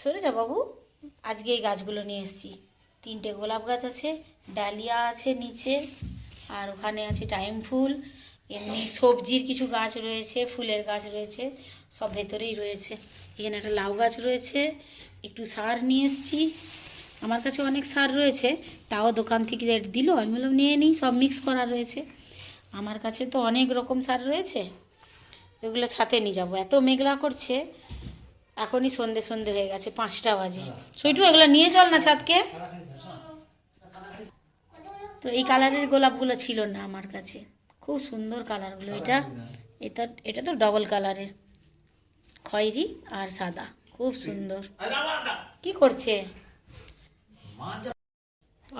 সরে যা বাবু, আজকে এই গাছগুলো নিয়ে এসেছি। তিনটে গোলাপ গাছ আছে, ডালিয়া আছে নিচে, আর ওখানে আছে টাইম ফুল, এমনি সবজির কিছু গাছ রয়েছে, ফুলের গাছ রয়েছে, সব ভেতরেই রয়েছে। এখানে একটা লাউ গাছ রয়েছে, একটু সার নিয়ে এসেছি। আমার কাছে অনেক সার রয়েছে, তাও দোকান থেকে রেট দিল, আমি বললাম, নিয়ে নিই, সব মিক্স করা রয়েছে। আমার কাছে তো অনেক রকম সার রয়েছে, এগুলো ছাতে নিয়ে যাব। এত মেঘলা করছে এখনই সন্ধে সন্ধে হয়ে গেছে, পাঁচটা বাজে। সুইটু এগুলো নিয়ে চল না ছাদকে। তো এই কালারের গোলাপগুলো ছিল না আমার কাছে। খুব সুন্দর কালারগুলো এটা। এটা এটা তো ডবল কালারের। খয়েরি আর সাদা। খুব সুন্দর। কি করছে?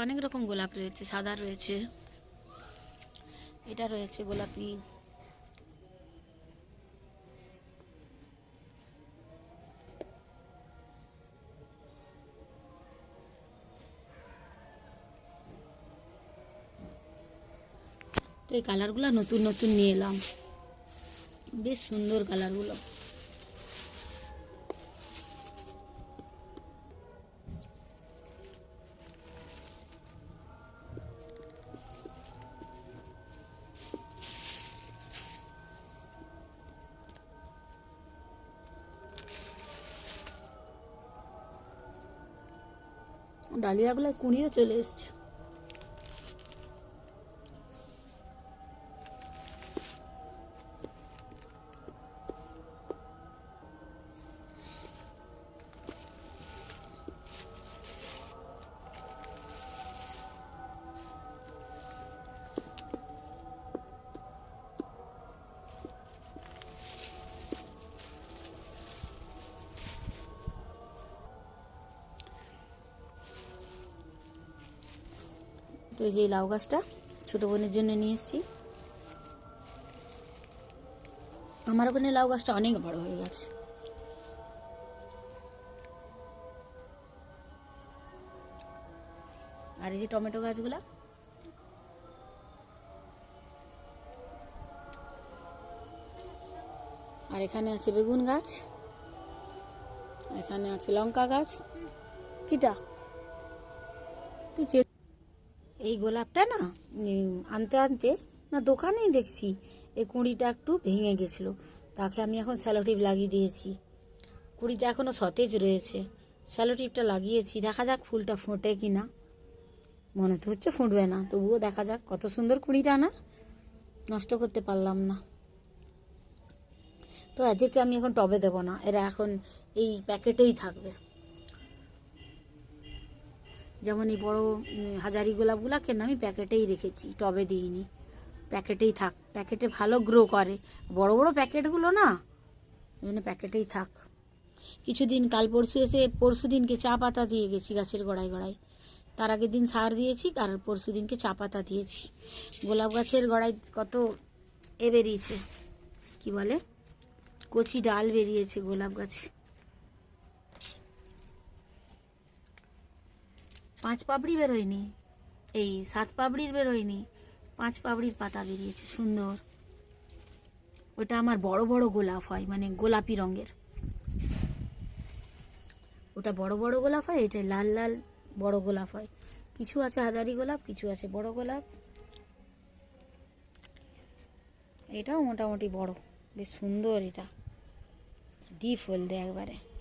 অনেক রকম গোলাপ রয়েছে, সাদা রয়েছে। এটা রয়েছে গোলাপি। তো এই কালারগুলো নতুন নতুন নিয়ে এলাম। বেশ সুন্দর কালারগুলো। ডালিয়াগুলো কুড়িয়ে চলে এসছে। তো এই যে লাউ গাছটা ছোটো বোনের জন্য নিয়ে এসেছি। আমার ওখানে লাউ গাছটা অনেক বড় হয়ে গেছে। আর এই যে টমেটো গাছগুলা। আর এখানে আছে বেগুন গাছ। এখানে আছে লঙ্কা গাছ। কিটা? তুই এই গোলাপটা না আনতে আনতে না দোকানেই দেখছি, এই কুঁড়িটা একটু ভেঙে গেছিল। তাকে আমি এখন স্যালোটিপ লাগিয়ে দিয়েছি। কুঁড়িটা এখনও সতেজ রয়েছে। স্যালোটিপটা লাগিয়েছি, দেখা যাক ফুলটা ফোটে কি না মনে তো হচ্ছে ফুটবে না, তবুও দেখা যাক কত সুন্দর কুঁড়িটা না, নষ্ট করতে পারলাম না। তো এদেরকে আমি এখন টবে দেবো না, এরা এখন এই প্যাকেটেই থাকবে। যেমন এই বড় হাজারি গোলাপগুলাকে না আমি প্যাকেটেই রেখেছি, টবে দিইনি। প্যাকেটেই থাক, প্যাকেটে ভালো গ্রো করে। বড় বড় প্যাকেটগুলো না ওই জন্য প্যাকেটেই থাক। কিছুদিন, কাল পরশু এসে, পরশু দিনকে চা পাতা দিয়ে গেছি গাছের গোড়ায় গোড়ায়। তার আগের দিন সার দিয়েছি, আর পরশু দিনকে চা পাতা দিয়েছি। গোলাপ গাছের গোড়ায় কত এ বেরিয়েছে, কি বলে? কচি ডাল বেরিয়েছে গোলাপ গাছে। পাঁচ পাপড়ি বেরোয়নি। এই সাত পাপড়ির বেরোয়নি। পাঁচ পাপড়ির পাতা বেরিয়েছে, সুন্দর। ওটা আমার বড় বড় গোলাপ হয় মানে গোলাপি রঙের। ওটা বড় বড় গোলাপ হয়, এটা লাল লাল বড় গোলাপ হয়। কিছু আছে হাজারি গোলাপ, কিছু আছে বড় গোলাপ। এটাও মোটামুটি বড়, বেশ সুন্দর এটা। ডিপ হলদে একবারে।